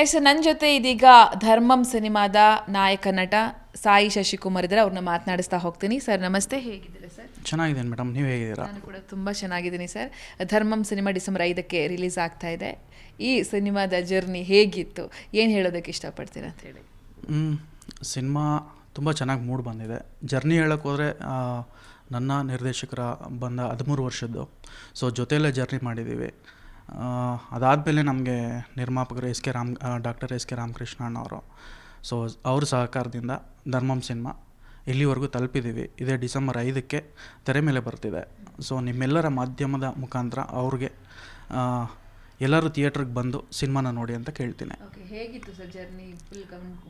S ನನ್ನ ಜೊತೆ ಇದೀಗ ಧರ್ಮಂ ಸಿನಿಮಾದ ನಾಯಕ ನಟ ಸಾಯಿ ಶಶಿಕುಮಾರ್ ಇದ್ದಾರೆ. ಅವ್ರನ್ನ ಮಾತನಾಡಿಸ್ತಾ ಹೋಗ್ತೀನಿ. ಸರ್ ನಮಸ್ತೆ. ಹೇಗಿದ್ದೀರಾ ಸರ್? ಚೆನ್ನಾಗಿದ್ದೀನಿ ಮೇಡಮ್ ನೀವು ಹೇಗಿದ್ದೀರಾ? ನಾನು ಕೂಡ ತುಂಬ ಚೆನ್ನಾಗಿದ್ದೀನಿ ಸರ್. ಧರ್ಮಂ ಸಿನಿಮಾ ಡಿಸೆಂಬರ್ ಐದಕ್ಕೆ ರಿಲೀಸ್ ಆಗ್ತಾ ಇದೆ. ಈ ಸಿನಿಮಾದ ಜರ್ನಿ ಹೇಗಿತ್ತು? ಏನು ಹೇಳೋದಕ್ಕೆ ಇಷ್ಟಪಡ್ತೀರಾ ಅಂತ ಹೇಳಿ. ಹ್ಞೂ ಸಿನಿಮಾ ತುಂಬ ಚೆನ್ನಾಗಿ ಮೂಡ್ ಬಂದಿದೆ. ಜರ್ನಿ ಹೇಳಕ್ಕೆ ಹೋದರೆ ನನ್ನ ನಿರ್ದೇಶಕರ ಬಂದ ಹದಿಮೂರು ವರ್ಷದ್ದು. ಸೊ ಜೊತೆಯಲ್ಲೇ ಜರ್ನಿ ಮಾಡಿದ್ದೀವಿ. ಅದಾದಮೇಲೆ ನಮಗೆ ನಿರ್ಮಾಪಕರು S K Ram doctor S K Ramakrishna ಅಣ್ಣವರು. ಸೊ ಅವ್ರ ಸಹಕಾರದಿಂದ ಧರ್ಮಂ ಸಿನಿಮಾ ಇಲ್ಲಿವರೆಗೂ ತಲುಪಿದ್ದೀವಿ ಇದೇ ಡಿಸೆಂಬರ್ ಐದಕ್ಕೆ ತೆರೆ ಮೇಲೆ ಬರ್ತಿದೆ. ಸೊ ನಿಮ್ಮೆಲ್ಲರ ಮಾಧ್ಯಮದ ಮುಖಾಂತರ ಅವ್ರಿಗೆ ಎಲ್ಲರೂ ಥಿಯೇಟ್ರಿಗೆ ಬಂದು ಸಿನಿಮಾನ ನೋಡಿ ಅಂತ ಕೇಳ್ತೀನಿ. ಓಕೆ ಹೇಗಿತ್ತು ಸರ್ ಜರ್ನಿ? ಫುಲ್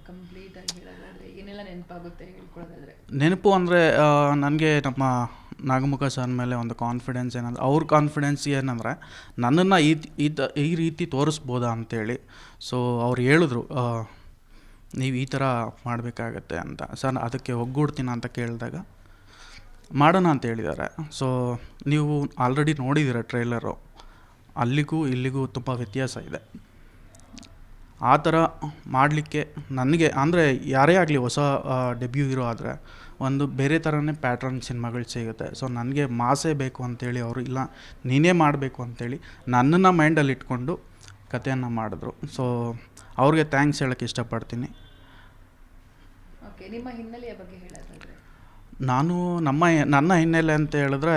ಕಂಪ್ಲೀಟ್ ಆಗಿ ಹೇಳೋದಾದ್ರೆ ಏನೆಲ್ಲ ನೆನಪಾಗುತ್ತೆ ಹೇಳ್ಕೊಳ್ಳೋದಾದ್ರೆ? ನೆನಪು ಅಂದರೆ ನನಗೆ ನಮ್ಮ ನಾಗಮುಖ ಸರ್ ಮೇಲೆ ಒಂದು ಕಾನ್ಫಿಡೆನ್ಸ್ ಏನಂದ್ರೆ ಅವ್ರ ಕಾನ್ಫಿಡೆನ್ಸ್ ಏನಂದರೆ ನನ್ನನ್ನು ಈ ಈ ರೀತಿ ತೋರಿಸ್ಬೋದಾ ಅಂತೇಳಿ. ಸೊ ಅವ್ರು ಹೇಳಿದ್ರು ನೀವು ಈ ಥರ ಮಾಡಬೇಕಾಗತ್ತೆ ಅಂತ. ಸರ್ ಅದಕ್ಕೆ ಒಗ್ಗೂಡ್ತೀನ ಅಂತ ಕೇಳಿದಾಗ ಮಾಡೋಣ ಅಂತ ಹೇಳಿದ್ದಾರೆ. ಸೊ ನೀವು ಆಲ್ರೆಡಿ ನೋಡಿದ್ದೀರ ಟ್ರೈಲರು ಅಲ್ಲಿಗೂ ಇಲ್ಲಿಗೂ ತುಂಬ ವ್ಯತ್ಯಾಸ ಇದೆ. ಆ ಥರ ಮಾಡಲಿಕ್ಕೆ ನನಗೆ ಅಂದರೆ ಯಾರೇ ಆಗಲಿ ಹೊಸ ಡೆಬ್ಯೂ ಇರೋ ಆದರೆ ಒಂದು ಬೇರೆ ಥರನೇ ಪ್ಯಾಟ್ರನ್ ಸಿನಿಮಾಗಳು ಸಿಗುತ್ತೆ. ಸೊ ನನಗೆ ಮಾಸೇ ಬೇಕು ಅಂತೇಳಿ ಅವರು ಇಲ್ಲ ನೀನೇ ಮಾಡಬೇಕು ಅಂತೇಳಿ ನನ್ನನ್ನು ಮೈಂಡಲ್ಲಿ ಇಟ್ಕೊಂಡು ಕಥೆಯನ್ನು ಮಾಡಿದ್ರು. ಸೊ ಅವ್ರಿಗೆ ಥ್ಯಾಂಕ್ಸ್ ಹೇಳೋಕ್ಕೆ ಇಷ್ಟಪಡ್ತೀನಿ. ಓಕೆ ನಿಮ್ಮ ಹಿನ್ನೆಲೆಯ ಬಗ್ಗೆ ಹೇಳೋದಾದ್ರೆ? ನಾನು ನಮ್ಮ ನನ್ನ ಹಿನ್ನೆಲೆ ಅಂತ ಹೇಳಿದ್ರೆ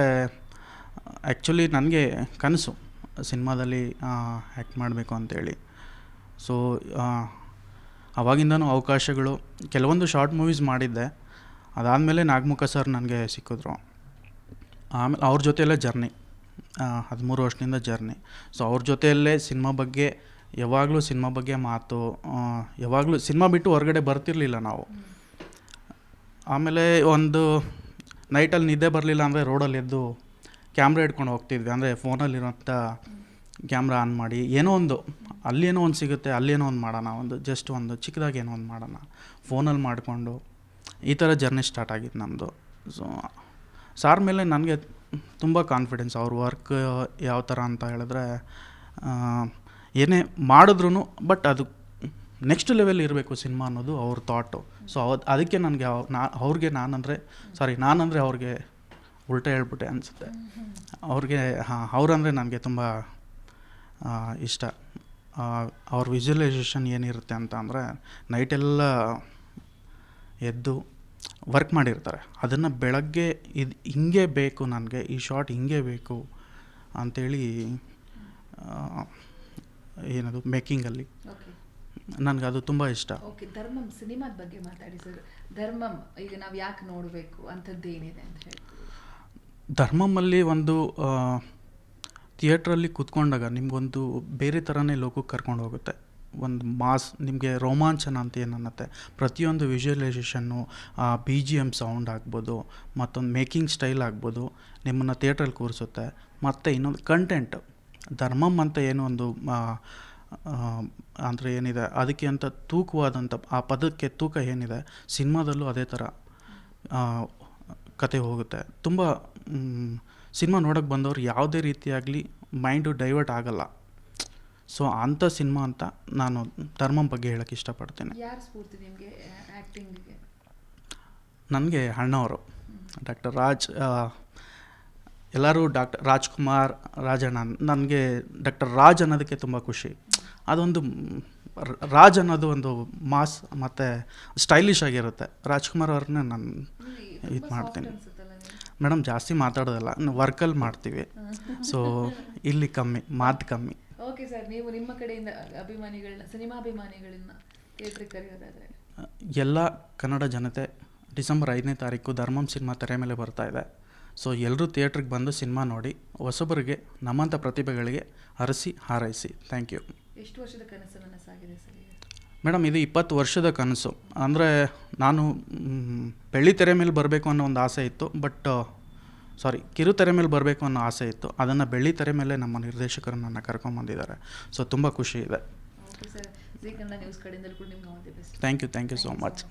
ಆ್ಯಕ್ಚುಲಿ ನನಗೆ ಕನಸು. ಸಿನಿಮಾದಲ್ಲಿ ಆ್ಯಕ್ಟ್ ಮಾಡಬೇಕು ಅಂತೇಳಿ. ಸೊ ಅವಾಗಿಂದನೂ ಅವಕಾಶಗಳು, ಕೆಲವೊಂದು ಶಾರ್ಟ್ ಮೂವೀಸ್ ಮಾಡಿದ್ದೆ. ಅದಾದಮೇಲೆ ನಾಗಮುಖ ಸರ್ ನನಗೆ ಸಿಕ್ಕಿದ್ರು. ಆಮೇಲೆ ಅವ್ರ ಜೊತೆಯಲ್ಲೇ ಜರ್ನಿ. ಹದಿಮೂರು ವರ್ಷದಿಂದ ಜರ್ನಿ. ಸೊ ಅವ್ರ ಜೊತೆಯಲ್ಲೇ ಸಿನಿಮಾ ಬಗ್ಗೆ, ಯಾವಾಗಲೂ ಸಿನಿಮಾ ಬಗ್ಗೆ ಮಾತು ಯಾವಾಗಲೂ ಸಿನಿಮಾ ಬಿಟ್ಟು ಹೊರಗಡೆ ಬರ್ತಿರ್ಲಿಲ್ಲ ನಾವು. ಆಮೇಲೆ ಒಂದು ನೈಟಲ್ಲಿ ನಿದ್ದೆ ಬರಲಿಲ್ಲ ಅಂದರೆ ರೋಡಲ್ಲಿ ಎದ್ದು ಕ್ಯಾಮ್ರಾ ಹಿಡ್ಕೊಂಡು ಹೋಗ್ತಿದ್ವಿ. ಅಂದರೆ ಫೋನಲ್ಲಿರೋಂಥ ಕ್ಯಾಮ್ರಾ ಆನ್ ಮಾಡಿ ಏನೋ ಒಂದು, ಅಲ್ಲೇನೋ ಒಂದು ಸಿಗುತ್ತೆ, ಅಲ್ಲೇನೋ ಒಂದು ಮಾಡೋಣ, ಒಂದು ಜಸ್ಟ್ ಒಂದು ಚಿಕ್ಕದಾಗಿ ಏನೋ ಒಂದು ಮಾಡೋಣ, ಫೋನಲ್ಲಿ ಮಾಡಿಕೊಂಡು ಈ ಥರ ಜರ್ನಿ ಸ್ಟಾರ್ಟ್ ಆಗಿತ್ತು ನಮ್ಮದು ಸೊ ಸಾರ್ ಮೇಲೆ ನನಗೆ ತುಂಬ ಕಾನ್ಫಿಡೆನ್ಸ್ ಅವ್ರ ವರ್ಕ್ ಯಾವ ಥರ ಅಂತ ಹೇಳಿದ್ರೆ ಏನೇ ಮಾಡಿದ್ರು ಬಟ್ ಅದು ನೆಕ್ಸ್ಟ್ ಲೆವೆಲ್ ಇರಬೇಕು ಸಿನಿಮಾ ಅನ್ನೋದು ಅವ್ರ ಥಾಟು ಸೊ ಅದಕ್ಕೆ ನನಗೆ ನಾ, ಅವ್ರಿಗೆ ನಾನಂದರೆ ಸಾರಿ ನಾನಂದರೆ ಅವ್ರಿಗೆ ಉಲ್ಟಾ ಹೇಳ್ಬಿಟ್ಟೆ ಅನಿಸುತ್ತೆ. ಅವ್ರಿಗೆ ಹಾಂ ಅವರಂದರೆ ನನಗೆ ತುಂಬ ಇಷ್ಟ. ಅವ್ರ ವಿಜುವಲೈಸೇಷನ್ ಏನಿರುತ್ತೆ ಅಂತ ಅಂದರೆ ನೈಟೆಲ್ಲ ಎದ್ದು ವರ್ಕ್ ಮಾಡಿರ್ತಾರೆ. ಅದನ್ನು ಬೆಳಗ್ಗೆ ಇದು ಹಿಂಗೆ ಬೇಕು ನನಗೆ ಈ ಶಾರ್ಟ್ ಹಿಂಗೆ ಬೇಕು ಅಂಥೇಳಿ ಏನದು ಮೇಕಿಂಗಲ್ಲಿ ನನಗೆ ಅದು ತುಂಬ ಇಷ್ಟ. ಓಕೆ ಧರ್ಮಂ ಸಿನಿಮಾದ ಬಗ್ಗೆ ಮಾತಾಡಿ ಸರ್. ಧರ್ಮಂ ಈಗ ನಾವು ಯಾಕೆ ನೋಡಬೇಕು ಅಂಥದ್ದು ಏನಿದೆ ಅಂತ ಹೇಳಿ ಧರ್ಮಮಲ್ಲಿ ಒಂದು ಥಿಯೇಟ್ರಲ್ಲಿ ಕೂತ್ಕೊಂಡಾಗ ನಿಮಗೊಂದು ಬೇರೆ ಥರನೇ ಲೋಕಕ್ಕೆ ಕರ್ಕೊಂಡು ಹೋಗುತ್ತೆ. ಒಂದು ಮಾಸ್, ನಿಮಗೆ ರೋಮಾಂಚನ ಅಂತ ಏನು ಅನ್ನತ್ತೆ ಪ್ರತಿಯೊಂದು ವಿಜುವಲೈಸೇಷನ್ನು ಬಿ ಜಿ ಎಂ ಸೌಂಡ್ ಆಗ್ಬೋದು, ಮತ್ತೊಂದು ಮೇಕಿಂಗ್ ಸ್ಟೈಲ್ ಆಗ್ಬೋದು, ನಿಮ್ಮನ್ನು ಥಿಯೇಟ್ರಲ್ಲಿ ಕೂರಿಸುತ್ತೆ. ಮತ್ತು ಇನ್ನೊಂದು ಕಂಟೆಂಟ್. ಧರ್ಮಮ್ ಅಂತ ಏನೋ ಒಂದು ಅಂದರೆ ಏನಿದೆ? ಅದಕ್ಕೆ ಅಂತ ತೂಕವಾದಂಥ, ಆ ಪದಕ್ಕೆ ತೂಕ ಏನಿದೆ? ಸಿನಿಮಾದಲ್ಲೂ ಅದೇ ಥರ ಕತೆ ಹೋಗುತ್ತೆ. ತುಂಬ ಸಿನಿಮಾ ನೋಡೋಕ್ಕೆ ಬಂದವರು ಯಾವುದೇ ರೀತಿಯಾಗಲಿ ಮೈಂಡು ಡೈವರ್ಟ್ ಆಗಲ್ಲ. ಸೊ ಅಂಥ ಸಿನಿಮಾ ಅಂತ ನಾನು ಧರ್ಮಂ ಬಗ್ಗೆ ಹೇಳೋಕ್ಕೆ ಇಷ್ಟಪಡ್ತೇನೆ. ನನಗೆ ಅಣ್ಣವರು. ಡಾಕ್ಟರ್ ರಾಜ್ ಎಲ್ಲರೂ ಡಾಕ್ಟರ್ ರಾಜ್ಕುಮಾರ್ ರಾಜಣ್ಣ ನನಗೆ ಡಾಕ್ಟರ್ ರಾಜ್ ಅನ್ನೋದಕ್ಕೆ ತುಂಬ ಖುಷಿ. ಅದೊಂದು ರಾಜ್ ಅನ್ನೋದು ಒಂದು ಮಾಸ್ ಮತ್ತು ಸ್ಟೈಲಿಶ್ ಆಗಿರುತ್ತೆ. ರಾಜ್ಕುಮಾರ್ ಅವ್ರನ್ನೇ ನಾನು ಇದು ಮಾಡ್ತೀನಿ. ಮೇಡಮ್ ಜಾಸ್ತಿ ಮಾತಾಡೋದಲ್ಲ ವರ್ಕಲ್ಲಿ ಮಾಡ್ತೀವಿ. ಸೊ ಇಲ್ಲಿ ಕಮ್ಮಿ ಮಾತು ಕಮ್ಮಿ. ಓಕೆ ಸರ್ ನೀವು ನಿಮ್ಮ ಕಡೆಯಿಂದ ಅಭಿಮಾನಿಗಳನ್ನ ಸಿನಿಮಾ ಅಭಿಮಾನಿಗಳನ್ನ ಕರೆಯೋದಾದ್ರೆ? ಎಲ್ಲ ಕನ್ನಡ ಜನತೆ ಡಿಸೆಂಬರ್ ಐದನೇ ತಾರೀಕು ಧರ್ಮಂ ಸಿನಿಮಾ ತೆರೆ ಮೇಲೆ ಬರ್ತಾ ಇದೆ. ಸೊ ಎಲ್ಲರೂ ಥಿಯೇಟ್ರಿಗೆ ಬಂದು ಸಿನಿಮಾ ನೋಡಿ ಹೊಸಬರಿಗೆ ನಮ್ಮಂಥ ಪ್ರತಿಭೆಗಳಿಗೆ ಹರಸಿ ಹಾರೈಸಿ. ಥ್ಯಾಂಕ್ ಯು ಎಷ್ಟು ವರ್ಷದ ಕನಸು ನನಸಾಗಿದೆ ಸರ್ ಮೇಡಮ್ ಇದು ಇಪ್ಪತ್ತು ವರ್ಷದ ಕನಸು. ಅಂದರೆ ನಾನು ಬೆಳ್ಳಿತೆರೆ ಬೆಳ್ಳಿ ತೆರೆ ಮೇಲೆ ಬರಬೇಕು ಅನ್ನೋ ಒಂದು ಆಸೆ ಇತ್ತು ಬಟ್ ಸಾರಿ ಕಿರುತೆರೆ ಮೇಲೆ ಬರಬೇಕು ಅನ್ನೋ ಆಸೆ ಇತ್ತು. ಅದನ್ನು ಬೆಳ್ಳಿ ತೆರೆ ಮೇಲೆ ನಮ್ಮ ನಿರ್ದೇಶಕರು ನನ್ನ ಕರ್ಕೊಂಬಂದಿದ್ದಾರೆ ಸೊ ತುಂಬ ಖುಷಿ ಇದೆ. Thank you thank you so much